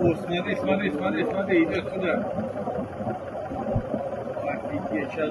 O, смотри, смотри, смотри, смотри, идет сюда. Офигеть, сейчас.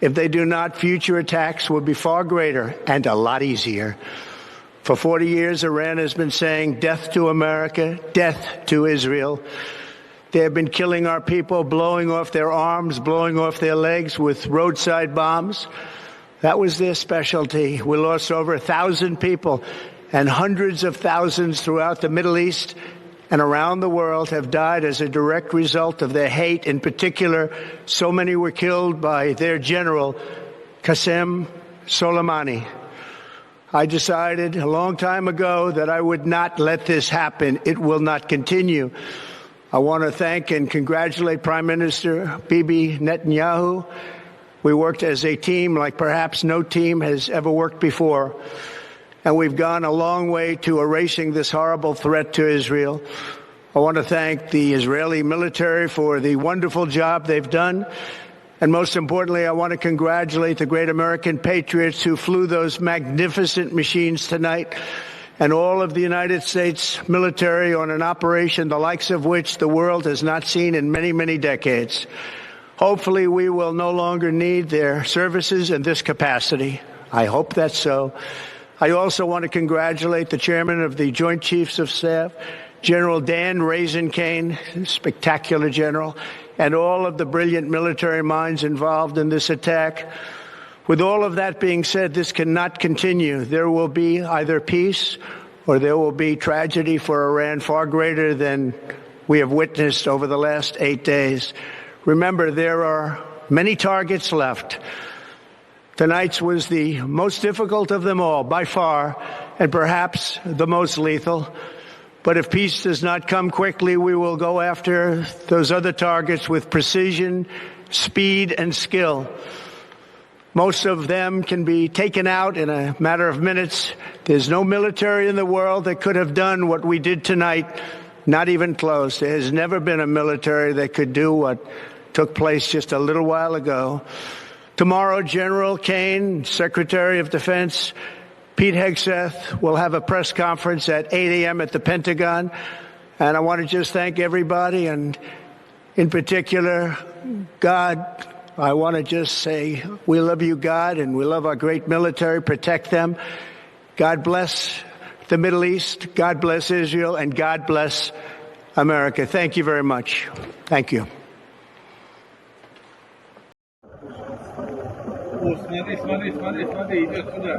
If they do not, future attacks will be far greater and a lot easier. For 40 years, Iran has been saying death to America, death to Israel. They have been killing our people, blowing off their arms, blowing off their legs with roadside bombs. That was their specialty. We lost over a thousand people and hundreds of thousands throughout the Middle East and around the world have died as a direct result of their hate. In particular, so many were killed by their general, Qasem Soleimani. I decided a long time ago that I would not let this happen. It will not continue. I want to thank and congratulate Prime Minister Bibi Netanyahu. We worked as a team like perhaps no team has ever worked before. And we've gone a long way to erasing this horrible threat to Israel. I want to thank the Israeli military for the wonderful job they've done. And most importantly, I want to congratulate the great American patriots who flew those magnificent machines tonight and all of the United States military on an operation the likes of which the world has not seen in many, many decades. Hopefully we will no longer need their services in this capacity. I hope that's so. I also want to congratulate the chairman of the Joint Chiefs of Staff, General Dan Raisenkane, spectacular general, and all of the brilliant military minds involved in this attack. With all of that being said, this cannot continue. There will be either peace or there will be tragedy for Iran far greater than we have witnessed over the last eight days. Remember, there are many targets left. Tonight's was the most difficult of them all, by far, and perhaps the most lethal. But if peace does not come quickly, we will go after those other targets with precision, speed, and skill. Most of them can be taken out in a matter of minutes. There's no military in the world that could have done what we did tonight, not even close. There has never been a military that could do what took place just a little while ago. Tomorrow, General Kane, Secretary of Defense, Pete Hegseth will have a press conference at 8 a.m. at the Pentagon. And I want to just thank everybody and in particular, God, I want to just say we love you, God, and we love our great military. Protect them. God bless the Middle East. God bless Israel and God bless America. Thank you very much. Thank you. О, смотри, смотри, смотри, смотри, идет сюда.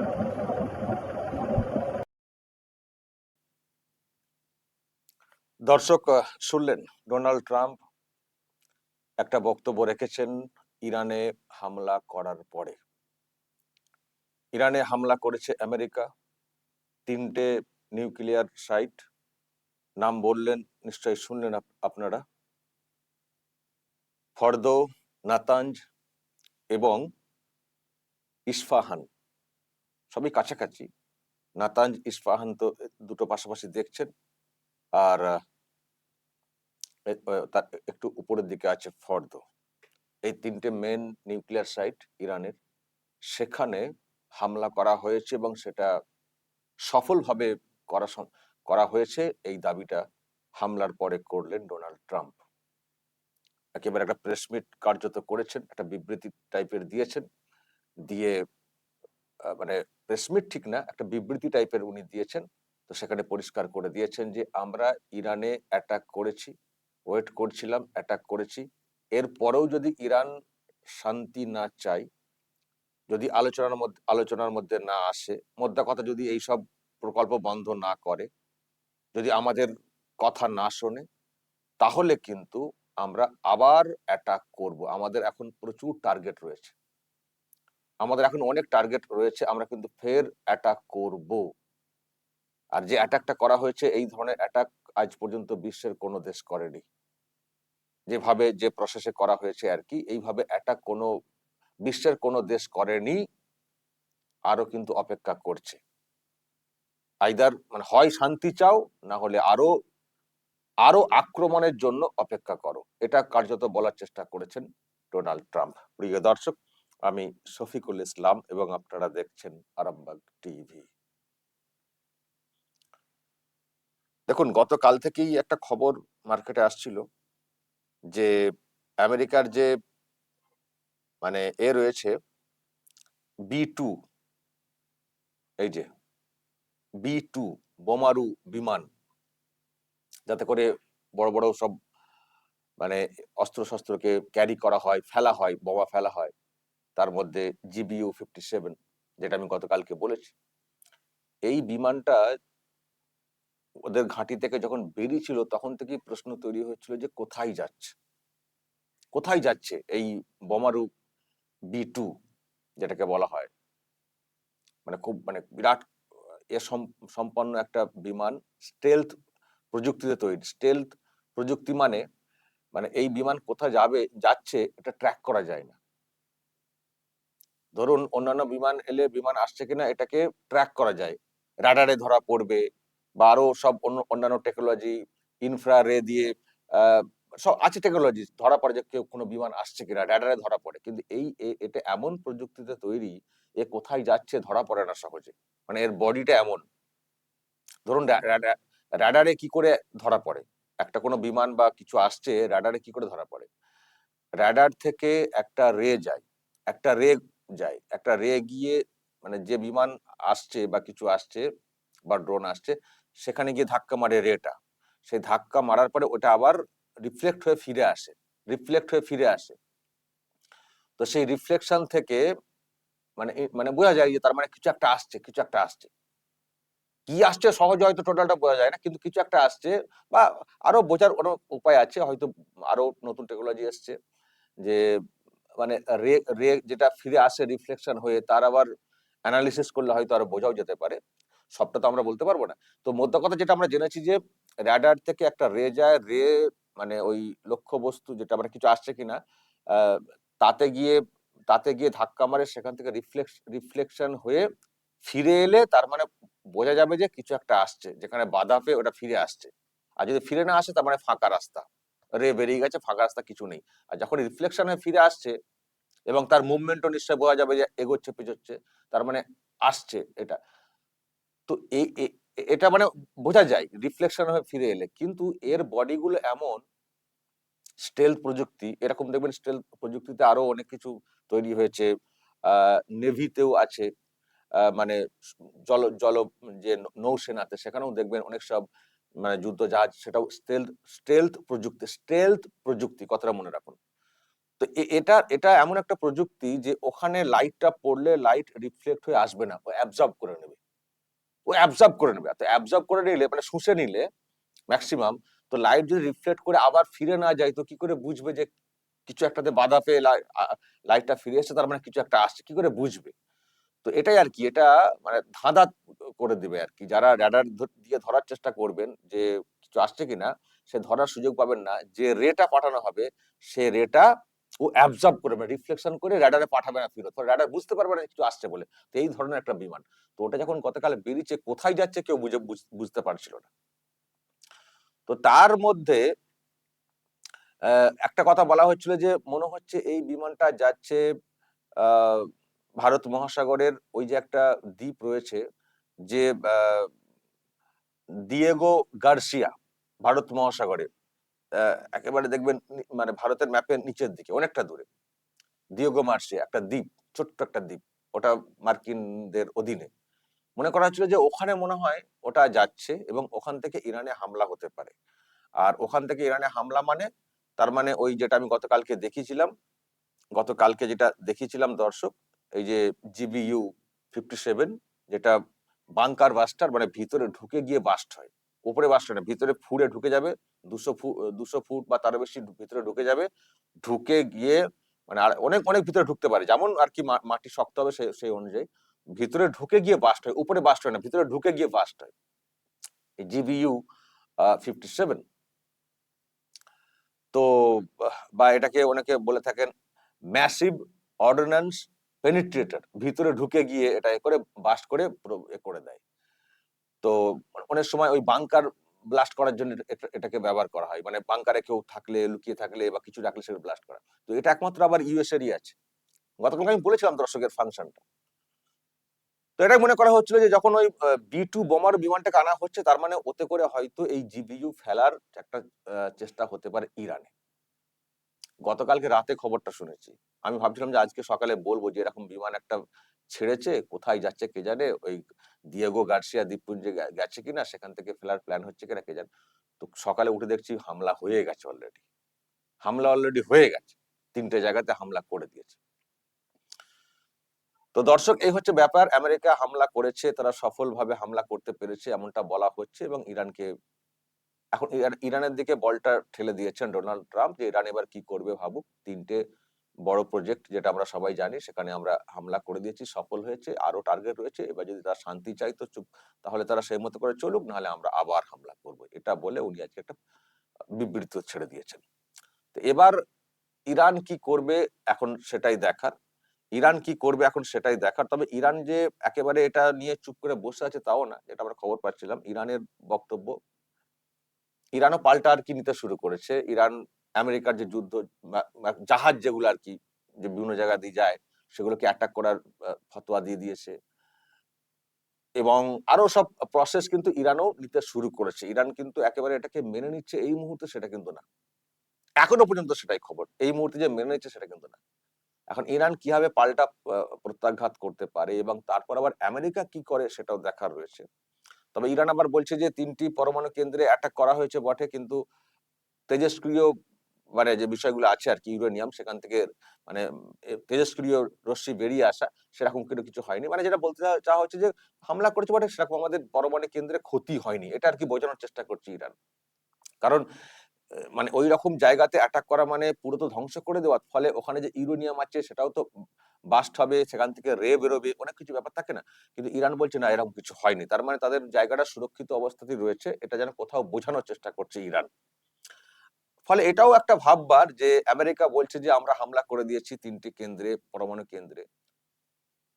দর্শক আহ, শুনলেন Donald Trump একটা বক্তব্য রেখেছেন ইরানে হামলা করার পরে ইরানে হামলা করেছে আমেরিকা তিনটে নিউক্লিয়ার সাইট নাম বললেন নিশ্চয়ই শুনলেন আপ- আপনারা ফর্দ নাতাঞ্জ এবং ইস্পাহান সবই কাছাকাছি। নাতাঞ্জ ইস্পাহান তো দুটো পাশাপাশি দেখছেন। আর তার একটু উপরের দিকে আছে ফর্দ। এই তিনটে মেন নিউক্লিয়ার সাইট ইরানের। সেখানে হামলা করা হয়েছে এবং সেটা সফলভাবে করা করা হয়েছে। এই দাবিটা হামলার পরে করলেন ডোনাল্ড ট্রাম্প। একেবারে একটা প্রেস মিট কার্যত করেছেন, একটা বিবৃতি টাইপের দিয়েছেন। দিয়ে মানে প্রেস মিট ঠিক না, একটা বিবৃতি টাইপের উনি দিয়েছেন। তো সেখানে পরিষ্কার করে দিয়েছেন যে, আমরা ইরানে অ্যাটাক করেছি ওয়েট করছিলাম অ্যাটাক করেছি। এরপরেও যদি ইরান শান্তি না চাই যদি আলোচনার মধ্যে আলোচনার মধ্যে না আসে, মোদ্দা কথা যদি এই সব প্রকল্প বন্ধ না করে, যদি আমাদের কথা না শোনে, তাহলে কিন্তু আমরা আবার অ্যাটাক করব। আমাদের এখন প্রচুর টার্গেট রয়েছে। আমাদের এখন অনেক টার্গেট রয়েছে, আমরা কিন্তু ফের অ্যাটাক করব। আর যে অ্যাটাকটা করা হয়েছে, এই ধরনের অ্যাটাক আজ পর্যন্ত বিশ্বের কোনো দেশ করেনি। যেভাবে যে প্রসেসে করা হয়েছে আর কি, এইভাবে অ্যাটাক কোনো, বিশ্বের কোনো দেশ করেনি আরও কিন্তু অপেক্ষা করছে। আইদার মানে হয় শান্তি চাও, না হলে আরও আরও আক্রমণের জন্য অপেক্ষা করো। এটা কার্যত বলার চেষ্টা করেছেন ডোনাল্ড ট্রাম্প প্রিয় দর্শক আমি শফিকুল ইসলাম এবং আপনারা দেখছেন আরামবাগ টিভি। দেখুন, গতকাল থেকেই একটা খবর মার্কেটে আসছিল যে আমেরিকার যে মানে এ রয়েছে বি টু, এই যে বি টু, বোমারু বিমান, যাতে করে বড় বড় সব মানে অস্ত্র শস্ত্রকে ক্যারি করা হয়, ফেলা হয়, বোমা ফেলা হয়। তার মধ্যে জিবিইউ ফিফটি সেভেন যেটা আমি গতকালকে বলেছি। এই বিমানটা ওদের ঘাঁটি থেকে যখন বেরিয়েছিল, তখন থেকেই প্রশ্ন তৈরি হয়েছিল যে কোথায় যাচ্ছে? কোথায় যাচ্ছে এই বোমারু বি টু, যেটাকে বলা হয়? মানে খুব মানে বিরাট এ সম- সম্পন্ন একটা বিমান স্টেলথ প্রযুক্তিতে তৈরি। স্টেলথ প্রযুক্তি মানে মানে এই বিমান কোথায় যাবে, যাচ্ছে, এটা ট্র্যাক করা যায় না। ধরুন, অন্যান্য বিমান এলে বিমান আসছে কিনা এটাকে ট্র্যাক করা যায়। রাডারে ধরা পড়বে বা আরও সব অন্য, অন্যান্য টেকনোলজি ইনফ্রা রে দিয়ে সব আছে টেকনোলজি ধরা পড়ে যে কেউ কোনো বিমান আসছে কিনা, রাডারে ধরা পড়ে। কিন্তু এই এটা এমন প্রযুক্তিতে তৈরি, এ কোথায় যাচ্ছে ধরা পড়ে না সহজে। মানে এর বডিটা এমন। ধরুন রাডারে কি করে ধরা পড়ে? একটা কোনো বিমান বা কিছু আসছে, রাডারে কি করে ধরা পড়ে? রাডার থেকে একটা রে যায়। একটা রে যায়। একটা রে গিয়ে মানে যে বিমান আসছে বা কিছু আসছে বা ড্রোন আসছে, সেখানে গিয়ে ধাক্কা মারে রেটা। সেই ধাক্কা মারার পরে ওটা আবার রিফ্লেক্ট হয়ে ফিরে আসে। রিফ্লেক্ট হয়ে ফিরে আসে। তো সেই রিফ্লেকশন থেকে মানে মানে বোঝা যায় যে তার মানে কিছু একটা আসছে, কিছু একটা আসছে। কি আসছে সহজে হয়তো টোটালটা বোঝা যায় না, কিন্তু কিছু একটা আসছে বা আরও বোঝার কোনো উপায় আছে। হয়তো আরও নতুন টেকনোলজি আসছে যে মানে রে যেটা ফিরে আসে রিফ্লেকশন হয়ে, তার আবার অ্যানালিসিস করলে হয়তো আরও বোঝাও যেতে পারে। সবটা তো আমরা বলতে পারব না। তো মধ্য কথা যেটা আমরা জেনেছি যে র্যাডার থেকে একটা রে যায়, রে মানে ওই লক্ষ্য বস্তু যেটা মানে কিছু আসছে কিনা তাতে গিয়ে তাতে গিয়ে ধাক্কা মারে, সেখান থেকে রিফ্লেক্স রিফ্লেকশন হয়ে ফিরে এলে তার মানে বোঝা যাবে যে কিছু একটা আসছে, যেখানে বাধা পেয়ে ওটা ফিরে আসছে। আর যদি ফিরে না আসে, তার মানে ফাঁকা রাস্তা। রে বেরিয়ে গেছে, ফাঁকা রাস্তা কিছু নেই। আর যখন রিফ্লেকশন হয়ে ফিরে আসছে এবং তার মুভমেন্টও নিশ্চয় বোঝা যাবে যে এগোচ্ছে, পিছোচ্ছে, তার মানে আসছে এটা। তো এই এটা মানে বোঝা যায় রিফ্লেকশন হয়ে ফিরে এলে। কিন্তু এর বডিগুলো এমন স্টেল প্রযুক্তি, এরকম দেখবেন স্টেল প্রযুক্তিতে আরও অনেক কিছু তৈরি হয়েছে। নেভিতেও আছে। মানে জল জল যে নৌসেনাতে সেখানেও দেখবেন অনেক সব মানে যুদ্ধ জাহাজ, সেটাও স্টেলথ স্টেলথ প্রযুক্তি স্টেলথ প্রযুক্তি, কথাটা মনে রাখুন। তো এটা এটা এমন একটা প্রযুক্তি যে ওখানে লাইটটা পড়লে লাইট রিফ্লেক্ট হয়ে আসবে না, ও অ্যাবজর্ব করে নেবে। ও অ্যাবজর্ব করে নেবে। তো অ্যাবজর্ব করে নিলে মানে শুষে নিলে ম্যাক্সিমাম তো লাইট যদি রিফ্লেক্ট করে আবার ফিরে না যায়, তো কি করে বুঝবে যে কিছু একটাতে বাধা পেয়ে লাইটটা ফিরে এসে তার মানে কিছু একটা আসছে, কি করে বুঝবে? তো এটাই আর কি এটা মানে ধাঁধা করে দিবে আর কি। যারা র্যাডার দিয়ে ধরার চেষ্টা করবেন যে কিছু আসছে কিনা সে ধরার সুযোগ পাবেন না। যে রেটা পাঠানো হবে সে রেটা ও অ্যাবজর্ব করবে রিফ্লেকশন করে র্যাডারে পাঠাবে না ফিরত। র্যাডার বুঝতে পারবে না কিছু আসছে বলে। তো এই ধরনের একটা বিমান। তো ওটা যখন গতকাল বেরিয়েছে কোথায় যাচ্ছে কেউ বুঝে বুঝতে পারছিল না। তো তার মধ্যে একটা কথা বলা হচ্ছিল যে মনে হচ্ছে এই বিমানটা যাচ্ছে আহ, ভারত মহাসাগরের ওই যে একটা দ্বীপ রয়েছে যে দিয়েগো গার্সিয়া ভারত মহাসাগরে। একেবারে দেখবেন মানে ভারতের ম্যাপের নিচের দিকে, অনেকটা দূরে। দিয়েগো মার্সিয়া একটা দ্বীপ, ছোট্ট একটা দ্বীপ, ওটা মার্কিনদের অধীনে। মনে করা হচ্ছিল যে ওখানে মনে হয় ওটা যাচ্ছে এবং ওখান থেকে ইরানে হামলা হতে পারে। আর ওখান থেকে ইরানে হামলা মানে তার মানে ওই যেটা আমি গতকালকে দেখিয়েছিলাম গতকালকে যেটা দেখিয়েছিলাম দর্শক এই যে জিবিইউ ফিফটি সেভেন যেটা বাংকার বাস্টার মানে ভিতরে ঢুকে গিয়ে বাস্ট হয়। উপরে বাস্ট হয় না, ভিতরে ফুড়ে ঢুকে যাবে, দুশো ফুট দুশো ফুট বা তার বেশি ভিতরে ঢুকে যাবে, ঢুকে গিয়ে মানে আর অনেক অনেক ভিতরে ঢুকতে পারে। যেমন আর কি মাটি শক্ত হবে সেই সেই অনুযায়ী ভিতরে ঢুকে গিয়ে বাস্ট হয়, উপরে বাস্ট হয় না, ভিতরে ঢুকে গিয়ে বাস্ট হয়। জিবিইউ ফিফটি সেভেন তো, বা এটাকে অনেকে বলে থাকেন ম্যাসিভ অর্ডিন্যান্স পেনিট্রেটর ভিতরে ঢুকে গিয়ে এটা করে বাস্ট করে পুরো করে দেয়। তো অনেক সময় ওই বাংকার ব্লাস্ট করার জন্য এটা- এটাকে ব্যবহার করা হয়। মানে বাংকারে কেউ থাকলে, লুকিয়ে থাকলে বা কিছু রাখলে সেটা ব্লাস্ট করা। তো এটা একমাত্র আবার ইউএস এরই আছে। গতকাল আমি বলেছিলাম দর্শকের ফাংশনটা তো এটাই মনে করা হচ্ছিল যে যখন ওই বি টু বোমার বিমানটাকে আনা হচ্ছে, তার মানে ওতে করে হয়তো এই জিবিইউ ফেলার একটা চেষ্টা হতে পারে ইরানে। গতকালকে রাতে খবরটা শুনেছি। আমি ভাবছিলাম যে আজকে সকালে বলব যে এরকম বিমান একটা ছেড়েছে, কোথায় যাচ্ছে কে জানে? ওই দিয়েগো গার্সিয়া দ্বীপপুঞ্জে গেছে কিনা, সেখান থেকে ফেলার প্ল্যান হচ্ছে কিনা কে জানে? তো সকালে উঠে দেখছি হামলা হয়ে গেছে অলরেডি হামলা অলরেডি হয়ে গেছে। তিনটে জায়গাতে হামলা করে দিয়েছে। তো দর্শক, এই হচ্ছে ব্যাপার। আমেরিকা হামলা করেছে, তারা সফলভাবে হামলা করতে পেরেছে, এমনটা বলা হচ্ছে এবং ইরানকে এখন ইরান- ইরানের দিকে বলটা ঠেলে দিয়েছেন ডোনাল্ড ট্রাম্প যে, ইরান এবার কি করবে ভাবুক? তিনটে বড় প্রজেক্ট যেটা আমরা সবাই জানি, সেখানে আমরা হামলা করে দিয়েছি, সফল হয়েছে আরও টার্গেট রয়েছে। এবার যদি তারা শান্তি চাই তো চুপ, তাহলে তারা সেই মতো করে চলুক, নাহলে আমরা আবার হামলা করব। এটা বলে উনি আজকে একটা বিবৃতি ছেড়ে দিয়েছেন। তো এবার ইরান কি করবে এখন সেটাই দেখার। ইরান কি করবে এখন সেটাই দেখার। তবে ইরান যে একেবারে এটা নিয়ে চুপ করে বসে আছে তাও না, যেটা আমরা খবর পাচ্ছিলাম। ইরানের বক্তব্য ইরানও পাল্টা আর কি নিতে শুরু করেছে। ইরান, আমেরিকার যে যুদ্ধ জাহাজ যেগুলো আর কি যে বিভিন্ন জায়গা দিয়ে যায়, সেগুলোকে অ্যাটাক করার ফতোয়া দিয়ে দিয়েছে। এবং আরও সব প্রসেস কিন্তু ইরানও নিতে শুরু করেছে। ইরান কিন্তু একেবারে এটাকে মেনে নিচ্ছে এই মুহূর্তে সেটা কিন্তু না। এখনও পর্যন্ত সেটাই খবর। এই মুহূর্তে যে মেনে নিচ্ছে সেটা কিন্তু না। এখন ইরান কীভাবে পাল্টা প্রত্যাঘাত করতে পারে এবং তারপর আবার আমেরিকা কি করে সেটাও দেখার রয়েছে। তবে ইরান আবার বলছে যে তিনটি পরমাণু কেন্দ্রে অ্যাটাক করা হয়েছে বটে, কিন্তু তেজস্ক্রিয় মানে যে বিষয়গুলো আছে আর কি, ইউরেনিয়াম, সেখান থেকে মানে তেজস্ক্রিয় রশ্মি বেরিয়ে আসা, সেরকম কিন্তু কিছু হয়নি। মানে যেটা বলতে চাওয়া হচ্ছে যে হামলা করেছে বটে, সেরকম আমাদের পরমাণু কেন্দ্রে ক্ষতি হয়নি। এটা আর কি বোঝানোর চেষ্টা করছে ইরান। কারণ মানে ওই রকম জায়গাতে অ্যাটাক করা মানে পুরো তো ধ্বংস করে দেওয়ার ফলে ওখানে যে ইউরোনিয়াম আছে, সেটাও তো বাস্ট হবে, সেখান থেকে রে বেরোবে, অনেক কিছু ব্যাপার থাকে না। কিন্তু ইরান বলছে, না, এরকম কিছু হয়নি। তার মানে তাদের জায়গাটা সুরক্ষিত অবস্থাতেই রয়েছে। এটা যেন কোথাও বোঝানোর চেষ্টা করছে ইরান। ফলে এটাও একটা ভাববার যে, আমেরিকা বলছে যে, আমরা হামলা করে দিয়েছি তিনটি কেন্দ্রে, পরমাণু কেন্দ্রে।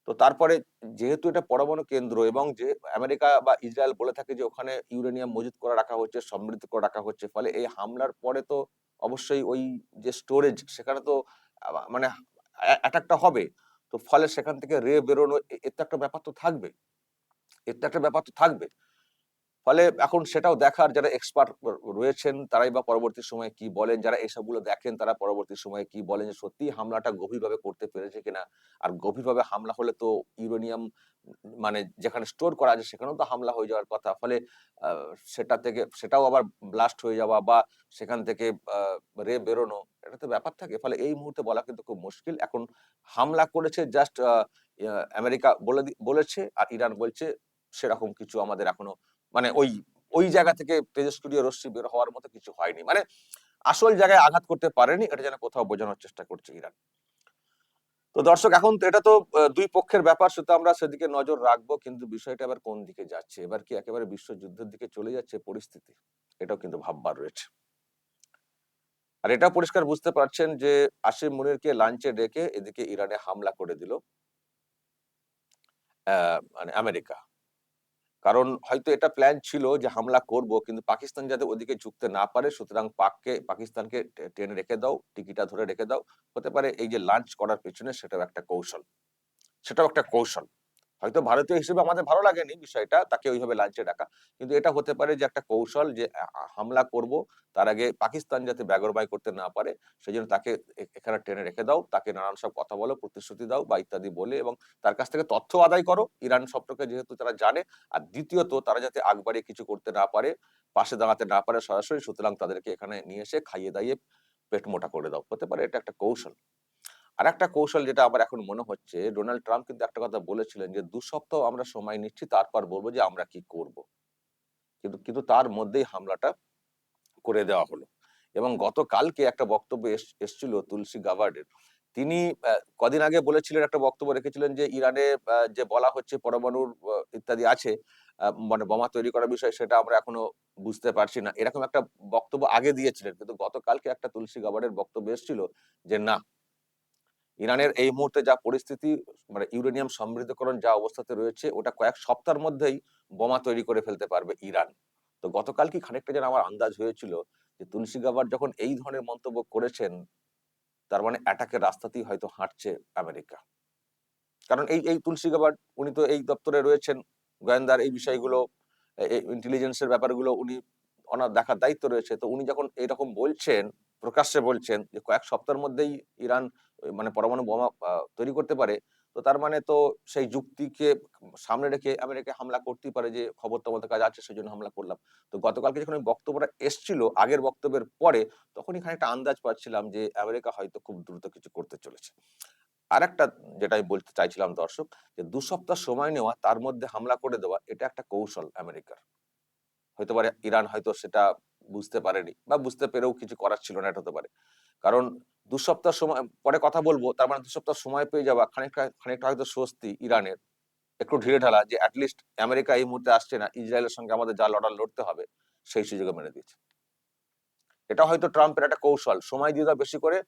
তো তারপরে যেহেতু এটা পরমাণু কেন্দ্র এবং যে আমেরিকা বা ইসরায়েল বলে থাকে যে ওখানে ইউরেনিয়াম মজুত করে রাখা হচ্ছে, সমৃদ্ধ করে রাখা হচ্ছে, ফলে এই হামলার পরে তো অবশ্যই ওই যে স্টোরেজ সেখানে তো মানে অ্যাটাকটা হবে। তো ফলে সেখান থেকে রে বেরোনো এর তো একটা ব্যাপার তো থাকবে। এর তো একটা ব্যাপার তো থাকবে। ফলে এখন সেটাও দেখার যারা এক্সপার্ট রয়েছেন, তারাই বা পরবর্তী সময়ে কি বলেন, যারা এসবগুলো দেখেন, তারা পরবর্তী সময়ে কি বলেন যে সত্যি হামলাটা গভীরভাবে করতে পেরেছে কিনা? আর গভীরভাবে হামলা হলে তো ইউরেনিয়াম মানে যেখানে স্টোর করা আছে, সেখানেও তো হামলা হয়ে যাওয়ার কথা। ফলে সেটা থেকে, সেটাও আবার ব্লাস্ট হয়ে যাওয়া বা সেখান থেকে রে বেরোনো, এটা তো ব্যাপার থাকে। ফলে এই মুহূর্তে বলা কিন্তু খুব মুশকিল। এখন হামলা করেছে জাস্ট আমেরিকা বলে বলেছে আর ইরান বলছে, সেরকম কিছু আমাদের এখনও মানে ওই ওই জায়গা থেকে তেজস্ক্রিয় রশ্মি বের হওয়ার মতো কিছু হয়নি। মানে আসল জায়গায় আঘাত করতে পারেনি, এটা যেন কোথাও বোঝানোর চেষ্টা করছে ইরান। তো দর্শক, এখন এটা তো দুই পক্ষের ব্যাপার সেটা আমরা সেদিকে নজর রাখব, কিন্তু বিষয়টা এবার কোন দিকে যাচ্ছে? এবার কি একেবারে বিশ্বযুদ্ধের দিকে চলে যাচ্ছে পরিস্থিতি? এটাও কিন্তু ভাববার রয়েছে। আর এটা পরিষ্কার বুঝতে পারছেন যে আসিম মুনিরকে লাঞ্চে ডেকে এদিকে ইরানে হামলা করে দিল মানে আমেরিকা। কারণ হয়তো এটা প্ল্যান ছিল যে হামলা করব, কিন্তু পাকিস্তান যাতে ওদিকে ঝুঁকতে না পারে, সুতরাং পাককে, পাকিস্তানকে ট্রেনে রেখে দাও টিকিটা ধরে রেখে দাও। হতে পারে এই যে লাঞ্চ করার পেছনে সেটাও একটা কৌশল। সেটাও একটা কৌশল। হয়তো ভারতীয় হিসেবে আমাদের ভালো লাগেনি বিষয়টা, তাকে ওইভাবে লাঞ্চে ডাকা কিন্তু এটা হতে পারে যে একটা কৌশল যে হামলা করব, তার আগে পাকিস্তান যাতে ব্যাগরবাই করতে না পারে সেই জন্য তাকে এখানে টেনে রেখে দাও, তাকে নানান সব কথা বলো, প্রতিশ্রুতি দাও বা ইত্যাদি বলে এবং তার কাছ থেকে তথ্য আদায় করো। ইরান সম্পর্কে যেহেতু তারা জানে, আর দ্বিতীয়ত তারা যাতে আগ কিছু করতে না পারে, পাশে দাঁড়াতে না পারে সরাসরি, সুতরাং তাদেরকে এখানে নিয়ে এসে খাইয়ে দাইয়ে পেট মোটা করে দাও। হতে পারে এটা একটা কৌশল। আর একটা কৌশল যেটা আমার এখন মনে হচ্ছে, ডোনাল্ড ট্রাম্প কিন্তু একটা কথা বলেছিলেন যে, দু সপ্তাহ আমরা সময় নিচ্ছি, তারপর বলব যে আমরা কি করব। কিন্তু কিন্তু তার মধ্যেই হামলাটা করে দেওয়া হলো। এবং গতকালকে একটা বক্তব্য এস- এসছিল তুলসী গাভার্ডের। তিনি কদিন আগে বলেছিলেন, একটা বক্তব্য রেখেছিলেন যে, ইরানে যে বলা হচ্ছে পরমাণুর ইত্যাদি আছে মানে বোমা তৈরি করার বিষয় সেটা আমরা এখনও বুঝতে পারছি না। এরকম একটা বক্তব্য আগে দিয়েছিলেন, কিন্তু গতকালকে একটা তুলসী গাভার্ডের বক্তব্য এসেছিল যে, না ইরানের এই মুহূর্তে যা পরিস্থিতি মানে ইউরেনিয়াম সমৃদ্ধকরণ যা অবস্থাতে রয়েছে, ওটা কয়েক সপ্তাহের মধ্যেই বোমা তৈরি করে ফেলতে পারবে ইরান। তো গতকাল কি খানিকটা যেন আমার আন্দাজ হয়েছিল যে তুলসী গাবার যখন এই ধরনের মন্তব্য করেছেন, তার মানে অ্যাটাকের রাস্তাতেই হয়তো হাঁটছে আমেরিকা। কারণ এই এই তুলসী গাবার উনি তো এই দপ্তরে রয়েছেন, গোয়েন্দার এই বিষয়গুলো ইন্টেলিজেন্সের ব্যাপারগুলো উনি ওনার দেখার দায়িত্ব রয়েছে। তো উনি যখন এইরকম বলছেন প্রকাশ্যে বলছেন যে, কয়েক সপ্তাহের মধ্যেই ইরান মানে পরমাণু বোমা তৈরি করতে পারে। তো তার মানে তো সেই যুক্তিকে সামনে রেখে আমেরিকা হামলা করতেই পারে যে, খবর তো আমাদের কাছে আছে সেই জন্য হামলা করলাম। তো গতকালকে যখন ওই বক্তব্যটা এসছিল, আগের বক্তব্যের পরে তখন এখানে একটা আন্দাজ পাচ্ছিলাম যে, আমেরিকা হয়তো খুব দ্রুত কিছু করতে চলেছে। আরেকটা যেটা আমি বলতে চাইছিলাম দর্শক, যে দু সপ্তাহ সময় নেওয়া, তার মধ্যে হামলা করে দেওয়া, এটা একটা কৌশল আমেরিকার। হয়তো পারে ইরান হয়তো সেটা বুঝতে পারেনি বা বুঝতে পেরেও কিছু করার ছিল না, এটা হতে পারে। কারণ দু সপ্তাহ সময়, পরে কথা বলব, তার মানে দু সপ্তাহ সময় পেয়ে যাওয়া খানিকটা খানিকটা হয়তো স্বস্তি ইরানের। একটু ঢিলে ঢালা যে অ্যাটলিস্ট আমেরিকা এই মুহূর্তে আসছে না, ইসরায়েলের সঙ্গে আমাদের যা লড়ার লড়তে হবে, সেই সুযোগে মেনে দিয়েছে এটা হয়তো ট্রাম্পের একটা কৌশল, সময় দিয়ে দাও বেশি করে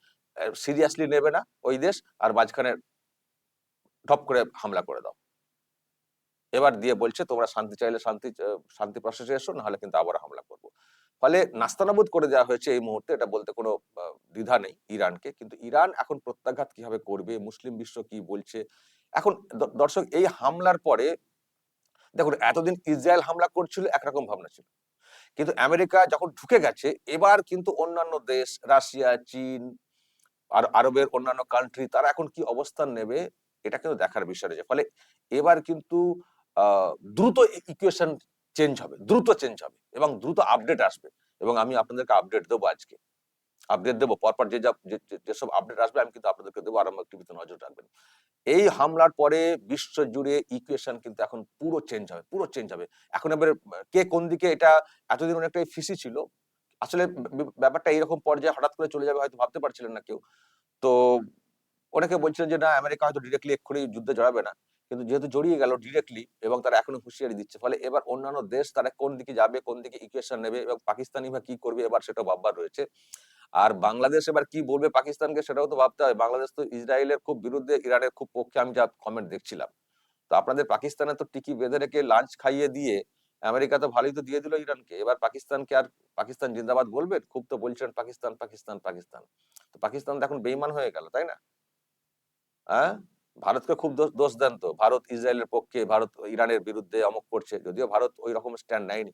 সিরিয়াসলি নেবে না ওই দেশ, আর মাঝখানে ঢপ করে হামলা করে দাও। এবার দিয়ে বলছে, তোমরা শান্তি চাইলে শান্তি শান্তি প্রসেসে এসো, নাহলে কিন্তু আবার হামলা করব। ফলে নাস্তানাবুদ করে দেওয়া হয়েছে এই মুহূর্তে, এটা বলতে কোনো দ্বিধা নেই ইরানকে। কিন্তু ইরান এখন প্রত্যাঘাত কীভাবে করবে, মুসলিম বিশ্ব কি বলছে? এখন দর্শক, এই হামলার পরে, দেখুন, এতদিন ইসরায়েল হামলা করছিল, একরকম ভাবনা ছিল। কিন্তু আমেরিকা যখন ঢুকে গেছে, এবার কিন্তু অন্যান্য দেশ, রাশিয়া, চীন, আর আরবের অন্যান্য কান্ট্রি তারা এখন কি অবস্থান নেবে, এটা কিন্তু দেখার বিষয় রয়েছে। ফলে এবার কিন্তু দ্রুত ইকুয়েশন চেঞ্জ হবে, দ্রুত চেঞ্জ হবে। এবং দ্রুত আপডেট আসবে। এবং আমি আপনাদেরকে আপডেট দেবো আজকে। আপডেট দেবো, পরপর যে যা- যেসব আপডেট আসবে, আমি কিন্তু আপনাদেরকে দেবো আরম্ভ টিভিতে নজর রাখবেন। এই হামলার পরে বিশ্ব জুড়ে ইকুয়েশন কিন্তু এখন পুরো চেঞ্জ হবে, পুরো চেঞ্জ হবে। এখন এবার কে কোন দিকে এটা এতদিন অনেকটাই ফিসি ছিল। আসলে ব্যাপারটা এইরকম পর্যায়ে হঠাৎ করে চলে যাবে হয়তো ভাবতে পারছিলেন না কেউ। তো অনেকে বলছিলেন যে, না, আমেরিকা হয়তো ডিরেক্টলি এক্ষুনি যুদ্ধে জড়াবে না। কিন্তু যেহেতু জড়িয়ে গেল ডিরেক্টলি এবং তারা এখনও হুঁশিয়ারি দিচ্ছে, ফলে এবার অন্যান্য দেশ তারা কোন দিকে যাবে, কোন দিকে ইকুয়েশন নেবে এবং পাকিস্তানি বা কি করবে এবার সেটা ভাববার রয়েছে। আর বাংলাদেশ এবার কি বলবে পাকিস্তানকে সেটাও তো ভাবতে হয় বাংলাদেশ তো ইসরায়েলের খুব বিরুদ্ধে ইরানের খুব পক্ষে আমি যা কমেন্ট দেখছিলাম। তো আপনাদের পাকিস্তানে তো টিকি বেঁধে রেখে লাঞ্চ খাইয়ে দিয়ে আমেরিকা তো ভালোই তো দিয়ে দিল ইরানকে। এবার পাকিস্তানকে আর পাকিস্তান জিন্দাবাদ বলবেন? খুব তো বলছেন পাকিস্তান পাকিস্তান পাকিস্তান। তো পাকিস্তান তো এখন বেইমান হয়ে গেল, তাই না? হ্যাঁ? ভারতকে খুব দোষ- দেন তো। ভারত ইসরায়েলের পক্ষে, ভারত ইরানের বিরুদ্ধে অমুক করছে। যদিও ভারত ওই রকম স্ট্যান্ড নেয়নি।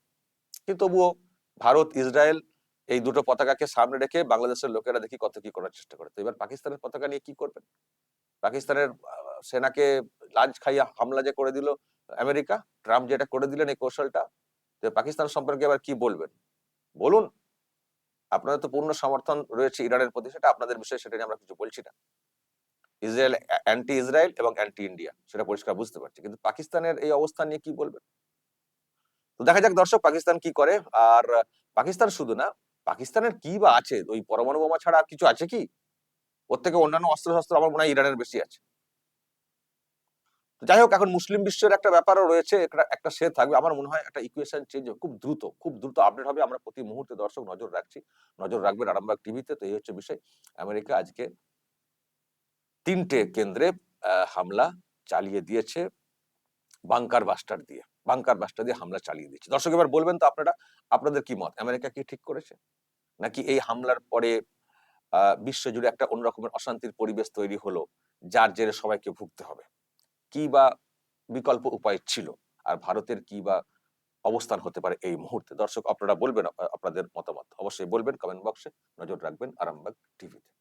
কিন্তু তবুও ভারত, ইসরায়েল এই দুটো পতাকাকে সামনে রেখে বাংলাদেশের লোকেরা দেখি কত কি করার চেষ্টা করে। তো এবার পাকিস্তানের পতাকা নিয়ে কি করবেন? পাকিস্তানের সেনাকে লাঞ্চ খাইয়া হামলা যে করে দিল আমেরিকা, ট্রাম্প যেটা করে দিলেন এই কৌশলটা যে পাকিস্তান সম্পর্কে এবার কি বলবেন? বলুন। আপনাদের তো পূর্ণ সমর্থন রয়েছে ইরানের প্রতি, সেটা আপনাদের বিষয়ে সেটা নিয়ে আমরা কিছু বলছি না। ইসরায়েল অ্যান্টি ইসরায়েল এবং অ্যান্টি ইন্ডিয়া সেটা পরিষ্কার বুঝতে পারছি। কিন্তু পাকিস্তানের এই অবস্থান নিয়ে কি বলবেন? তো দেখা যাক দর্শক পাকিস্তান কি করে। আর পাকিস্তান শুধু না, পাকিস্তানের কি বা আছে? ওই পরমাণু বোমা ছাড়া কিছু আছে কি? ওর থেকে অন্যান্য অস্ত্র শস্ত্র আমার মনে হয় ইরানের বেশি আছে। যাই হোক, এখন মুসলিম বিশ্বের একটা ব্যাপারও রয়েছে। একটা সে থাকবে। আমার মনে হয় একটা ইকুয়েশন চেঞ্জ খুব দ্রুত খুব দ্রুত আপডেট হবে। আমরা প্রতি মুহূর্তে দর্শক নজর রাখছি। নজর রাখবেন আরামবাগ টিভিতে তো এই হচ্ছে বিষয়। আমেরিকা আজকে তিনটে কেন্দ্রে হামলা চালিয়ে দিয়েছে, বাংকার বাস্টার দিয়ে। বাংকার বাস্টার দিয়ে হামলা চালিয়ে দিয়েছে। দর্শক, এবার বলবেন তো আপনারা, আপনাদের কি মত? আমেরিকা কি ঠিক করেছে? নাকি এই হামলার পরে বিশ্বজুড়ে একটা অন্যরকমের অশান্তির পরিবেশ তৈরি হলো, যার জেরে সবাইকে ভুগতে হবে? কি বা বিকল্প উপায় ছিল? আর ভারতের কি বা অবস্থান হতে পারে এই মুহূর্তে? দর্শক, আপনারা বলবেন আপনাদের মতামত। অবশ্যই বলবেন কমেন্ট বক্সে নজর রাখবেন, আরামবাগ টিভিতে